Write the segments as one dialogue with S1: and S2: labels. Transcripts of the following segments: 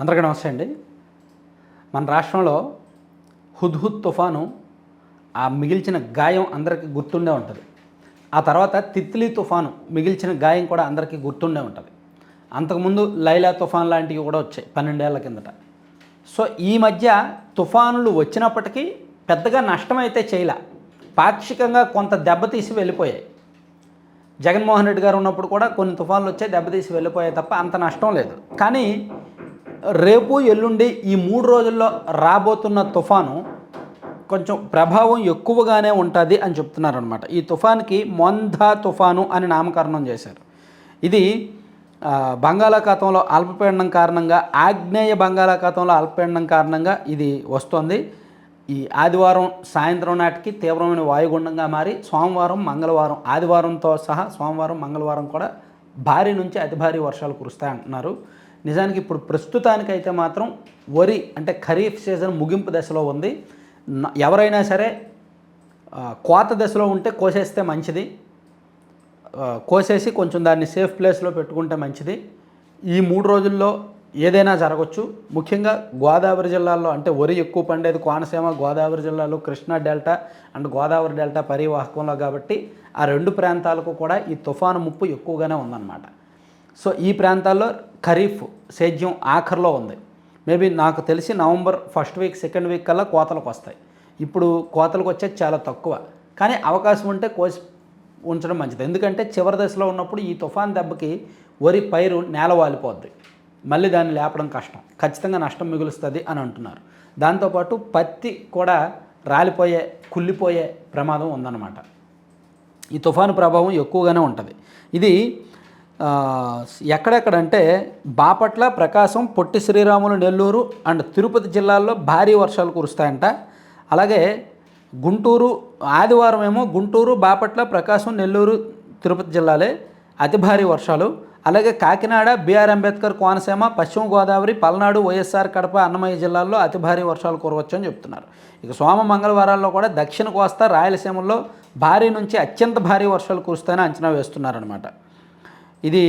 S1: అందరికీ నమస్తే అండి. మన రాష్ట్రంలో హుద్హుద్ తుఫాను ఆ మిగిల్చిన గాయం అందరికీ గుర్తుండే ఉంటుంది. ఆ తర్వాత తిత్లీ తుఫాను మిగిల్చిన గాయం కూడా అందరికీ గుర్తుండే ఉంటుంది. అంతకుముందు లైలా తుఫాన్ లాంటివి కూడా వచ్చాయి పన్నెండేళ్ళ కిందట. సో ఈ మధ్య తుఫానులు వచ్చినప్పటికీ పెద్దగా నష్టమైతే చేయలే. పాక్షికంగా కొంత దెబ్బతీసి వెళ్ళిపోయాయి. జగన్మోహన్ రెడ్డి గారు ఉన్నప్పుడు కూడా కొన్ని తుఫాన్లు వచ్చాయి దెబ్బతీసి వెళ్ళిపోయాయి తప్ప అంత నష్టం లేదు. కానీ రేపు ఎల్లుండి ఈ మూడు రోజుల్లో రాబోతున్న తుఫాను కొంచెం ప్రభావం ఎక్కువగానే ఉంటుంది అని చెప్తున్నారనమాట ఈ తుఫాన్కి మొంధా తుఫాను అని నామకరణం చేశారు. ఇది బంగాళాఖాతంలో అల్పపీడనం కారణంగా ఆగ్నేయ బంగాళాఖాతంలో అల్పపీడనం కారణంగా ఇది వస్తుంది. ఈ ఆదివారం సాయంత్రం నాటికి తీవ్రమైన వాయుగుండంగా మారి సోమవారం మంగళవారం ఆదివారంతో సహా సోమవారం మంగళవారం కూడా భారీ నుంచి అతి భారీ వర్షాలు కురుస్తాయంటున్నారు. నిజానికి ఇప్పుడు ప్రస్తుతానికైతే మాత్రం వరి అంటే ఖరీఫ్ సీజన్ ముగింపు దశలో ఉంది. ఎవరైనా సరే కోత దశలో ఉంటే కోసేస్తే మంచిది. కోసేసి కొంచెం దాన్ని సేఫ్ ప్లేస్లో పెట్టుకుంటే మంచిది. ఈ మూడు రోజుల్లో ఏదైనా జరగచ్చు. ముఖ్యంగా గోదావరి జిల్లాల్లో అంటే వరి ఎక్కువ పండేది కోనసీమ గోదావరి జిల్లాలో Krishna delta and Godavari delta పరివాహకంలో కాబట్టి ఆ రెండు ప్రాంతాలకు కూడా ఈ తుఫాను ముప్పు ఎక్కువగానే ఉందన్నమాట. సో ఈ ప్రాంతాల్లో ఖరీఫ్ సేద్యం ఆఖరిలో ఉంది. మేబీ నాకు తెలిసి November first week second week కల్లా కోతలకు వస్తాయి. ఇప్పుడు కోతలకు వచ్చేది చాలా తక్కువ. కానీ అవకాశం ఉంటే కోసి ఉంచడం మంచిది. ఎందుకంటే చివరి దశలో ఉన్నప్పుడు ఈ తుఫాన్ దెబ్బకి వరి పైరు నేల వాలిపోద్ది. మళ్ళీ దాన్ని లేపడం కష్టం. ఖచ్చితంగా నష్టం మిగులుస్తుంది అని అంటున్నారు. దాంతోపాటు పత్తి కూడా రాలిపోయే కుళ్ళిపోయే ప్రమాదం ఉందన్నమాట. ఈ తుఫాను ప్రభావం ఎక్కువగానే ఉంటుంది. ఇది ఎక్కడెక్కడంటే బాపట్ల ప్రకాశం పొట్టి శ్రీరాములు నెల్లూరు అండ్ తిరుపతి జిల్లాల్లో భారీ వర్షాలు కురుస్తాయంట. అలాగే గుంటూరు ఆదివారం ఏమో గుంటూరు బాపట్ల ప్రకాశం నెల్లూరు తిరుపతి జిల్లాలే అతి భారీ వర్షాలు. అలాగే కాకినాడ బీఆర్ అంబేద్కర్ కోనసీమ పశ్చిమ గోదావరి పల్నాడు వైఎస్ఆర్ కడప అన్నమయ్య జిల్లాల్లో అతి భారీ వర్షాలు కురవచ్చు అని చెప్తున్నారు. ఇక సోమ మంగళవారాల్లో కూడా దక్షిణ కోస్తా రాయలసీమలో భారీ నుంచి అత్యంత భారీ వర్షాలు కురుస్తాయని అంచనా వేస్తున్నారనమాట ఇది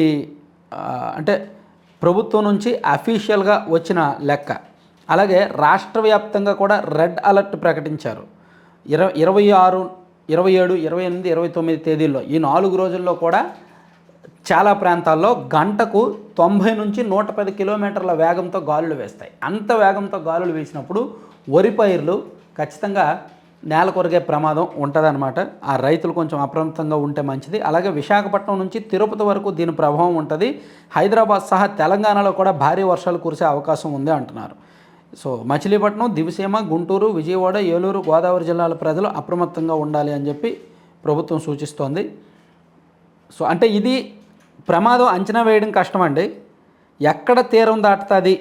S1: అంటే ప్రభుత్వం నుంచి అఫీషియల్గా వచ్చిన లెక్క. అలాగే రాష్ట్ర వ్యాప్తంగా కూడా రెడ్ అలర్ట్ ప్రకటించారు. ఇరవై ఇరవై ఆరు ఇరవై ఏడు ఇరవై ఎనిమిది ఇరవై తొమ్మిది తేదీల్లో ఈ నాలుగు రోజుల్లో కూడా చాలా ప్రాంతాల్లో గంటకు తొంభై నుంచి నూట పది కిలోమీటర్ల వేగంతో గాలులు వేస్తాయి. అంత వేగంతో గాలులు వేసినప్పుడు వరి పైర్లు ఖచ్చితంగా నేల కొరిగే ప్రమాదం ఉంటుందన్నమాట. ఆ రైతులు కొంచెం అప్రమత్తంగా ఉంటే మంచిది. అలాగే విశాఖపట్నం నుంచి తిరుపతి వరకు దీని ప్రభావం ఉంటుంది. హైదరాబాద్ సహా తెలంగాణలో కూడా భారీ వర్షాలు కురిసే అవకాశం ఉంది అంటున్నారు. సో మచిలీపట్నం దివిసీమ గుంటూరు విజయవాడ ఏలూరు గోదావరి జిల్లాల ప్రజలు అప్రమత్తంగా ఉండాలి అని చెప్పి ప్రభుత్వం సూచిస్తోంది. సో అంటే ఇది ప్రమాదం అంచనా వేయడం కష్టం అండి ఎక్కడ తీరం దాటుతుంది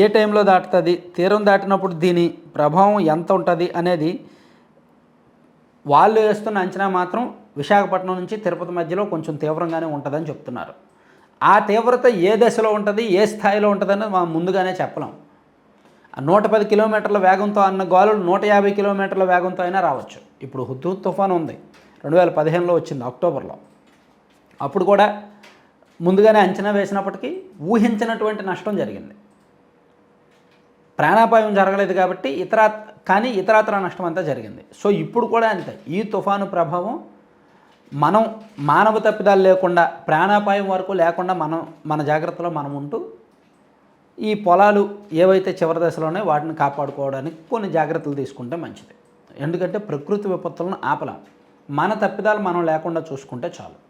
S1: ఏ టైంలో దాటుతుంది తీరం దాటినప్పుడు దీని ప్రభావం ఎంత ఉంటుంది అనేది వాళ్ళు వేస్తున్న అంచనా మాత్రం విశాఖపట్నం నుంచి తిరుపతి మధ్యలో కొంచెం తీవ్రంగానే ఉంటుందని చెప్తున్నారు. ఆ తీవ్రత ఏ దశలో ఉంటుంది ఏ స్థాయిలో ఉంటుందని మనం ముందుగానే చెప్పలేం. నూట పది కిలోమీటర్ల వేగంతో అన్న గాలులు నూట యాభై కిలోమీటర్ల వేగంతో అయినా రావచ్చు. ఇప్పుడు హుద్దు తుఫాను ఉంది. రెండు వేల పదిహేనులో వచ్చింది అక్టోబర్లో. అప్పుడు కూడా ముందుగానే అంచనా వేసినప్పటికీ ఊహించినటువంటి నష్టం జరిగింది. ప్రాణాపాయం జరగలేదు కాబట్టి ఇతర కానీ ఇతరత్ర నష్టం అంతా జరిగింది. సో ఇప్పుడు కూడా అంతే. ఈ తుఫాను ప్రభావం మనం మానవ తప్పిదాలు లేకుండా ప్రాణాపాయం వరకు లేకుండా మనం మన జాగ్రత్తలో మనం ఉంటూ ఈ పొలాలు ఏవైతే చివరి దశలోనే వాటిని కాపాడుకోవడానికి కొన్ని జాగ్రత్తలు తీసుకుంటే మంచిది. ఎందుకంటే ప్రకృతి విపత్తులను ఆపలేం. మన తప్పిదాలు మనం లేకుండా చూసుకుంటే చాలు.